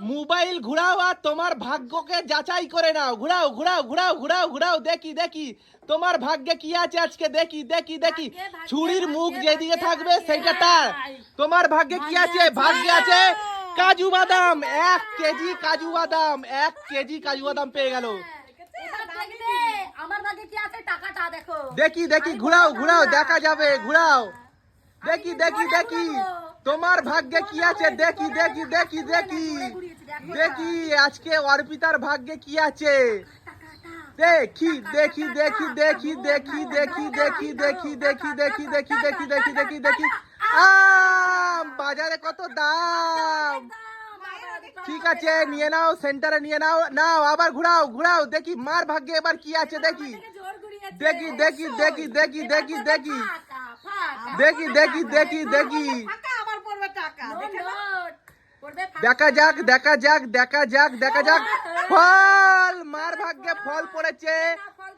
Mobile ঘুরাও আর তোমার ভাগ্যকে যাচাই করে নাও। ঘুরাও ঘুরাও ঘুরাও ঘুরাও ঘুরাও দেখি দেখি। তোমার ভাগ্যে কি আছে আজকে? দেখি দেখি দেখি। ছুরির মুখ যেদিকে থাকবে সেইটা তার। তোমার ভাগ্যে কি আছে? ভাগ্যে আছে কাজু বাদাম। এক কেজি কাজু বাদাম। এক কেজি কাজু বাদাম পেয়ে গেল। আমার ভাগে কি আছে? টাকাটা দেখো। দেখি দেখি ঘুরাও ঘুরাও দেখা যাবে ঘুরাও। দেখি দেখি দেখি। তোমার ভাগ্যে কি আছে দেখি দেখি দেখি দেখি দেখি আজকে অর্পিতার ভাগ্যে কি আছে দেখি দেখি দেখি দেখি দেখি দেখি দেখি দেখি দেখি দেখি দেখি দেখি দেখি দেখি দেখি আম বাজারে কত দাম ঠিক আছে নিয়ে নাও সেন্টারে নিয়ে নাও নাও আবার ঘুরাও ঘুরাও দেখি মার ভাগ্যে এবার কি আছে দেখি দেখি দেখি দেখি দেখি দেখি দেখি দেখি দেখি দেখি দেখি টাকা আবার পড়বে টাকা দেখে যাক দেখা যাক দেখা যাক দেখা যাক ফল মার ভাগ্যে ফল পড়েছে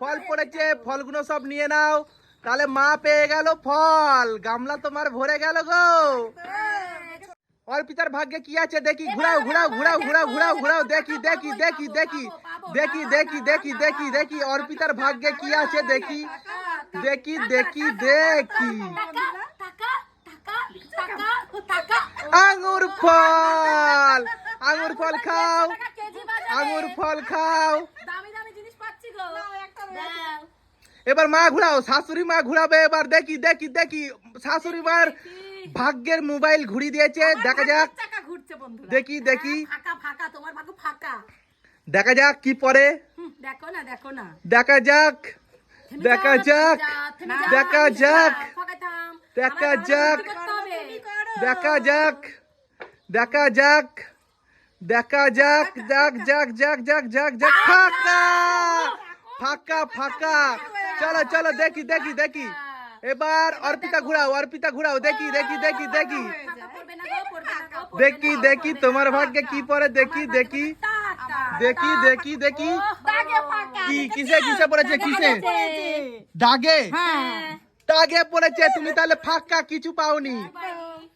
ফল পড়েছে ফলগুলো সব নিয়ে নাও তাহলে মা পেয়ে গেল ফল গামলা তোমার ভরে গেল গো অর্পিতার ভাগ্যে কি আছে দেখি ঘুরাও ঘুরাও ঘুরাও ঘুরাও ঘুরাও ঘুরাও দেখি দেখি দেখি দেখি দেখি দেখি দেখি দেখি দেখি অর্পিতার ভাগ্যে কি আছে দেখি দেখি দেখি দেখি আঙুর ফল। আঙুর ফল খাও। আঙুর ফল খাও। দামি দামি জিনিস পাচ্ছি গো। দাও। এবার মা ঘুরাও শাশুড়ি মা ঘুরাবে এবার। দেখি দেখি দেখি। শাশুড়ি মার ভাগ্যের মোবাইল ঘুরি দিয়েছে। দেখা যাক। টাকা ঘুরছে বন্ধুরা। দেখি দেখি। ফাঁকা ফাঁকা তোমার ভাগ্য ফাঁকা। দেখা যাক কি পরে। দেখো না দেখো না। দেখা যাক। দেখা যাক। দেখা যাক। দেখা যাক। দেখা যাক দেখা যাক দেখা যাক যাক যাক যাক যাক যাক যাক ফাঁকা ফাঁকা ফাঁকা। চলো চলো দেখি দেখি দেখি। এবার অর্পিতা ঘুরাও অর্পিতা ঘুরাও দেখি দেখি দেখি দেখি। দেখি দেখি তোমার। ভাগ্যে কি পড়ে দেখি দেখি। দেখি দেখি দেখি। কি কিসে কিসে পড়েছে কিসে? দাগে? হ্যাঁ। দাগে পড়েছে তুমি তাহলে ফাঁকা কিছু পাওনি।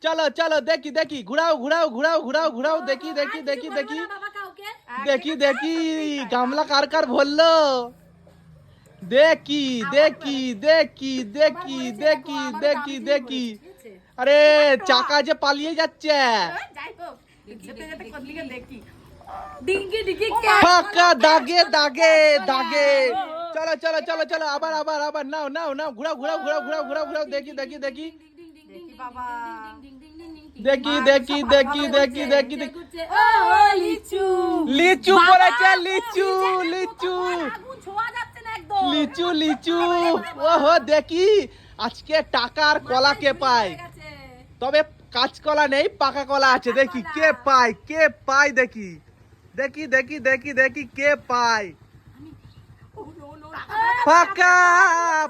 चलो चलो देखी देखी घुराओ घुराओ घुराओ घुराओ घुराओ देखी देखी देखी देखी। देखी देखी गमला कार कर बोल लो देखी देखी देखी देखी देखी देखी। देखी अरे चाका जे पालिए जाच्चे। हाँ, दागे दागे दागे। चलो चलो चलो चलो आबार आबार आबार नाउ नाउ नाउ घुराओ घुराओ घुराओ घुराओ घुराओ देखी देखी देखी। বাবা দেখি দেখি দেখি দেখি দেখি দেখি লিচু লিচু পড়েছে লিচু লিচু লিচু লিচু ওহো দেখি আজকে টাকার কলা কে পায়। তবে কাঁচকলা নেই পাকা কলা আছে দেখি কে পায় কে পায় দেখি দেখি দেখি দেখি দেখি কে পায় ফাঁকা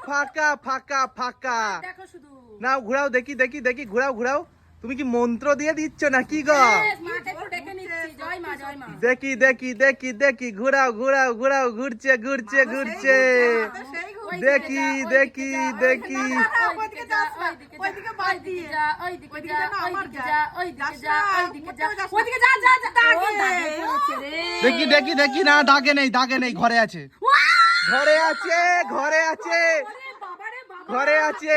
ফাঁকা ফাঁকা ফাঁকা দেখো শুধু নাও ঘুরাও দেখি দেখি দেখি ঘুরাও ঘুরাও। তুমি কি মন্ত্র দিয়ে দিচ্ছ না কি দেখি দেখি দেখি দেখি ঘুরাও ঘুরাও ঘুরাও ঘুরছে ঘুরছে ঘুরছে। দেখি দেখি দেখি। দেখি দেখি দেখি না ডাকে নেই ডাকে নেই ঘরে আছে। ঘরে আছে ঘরে আছে। ঘরে আছে।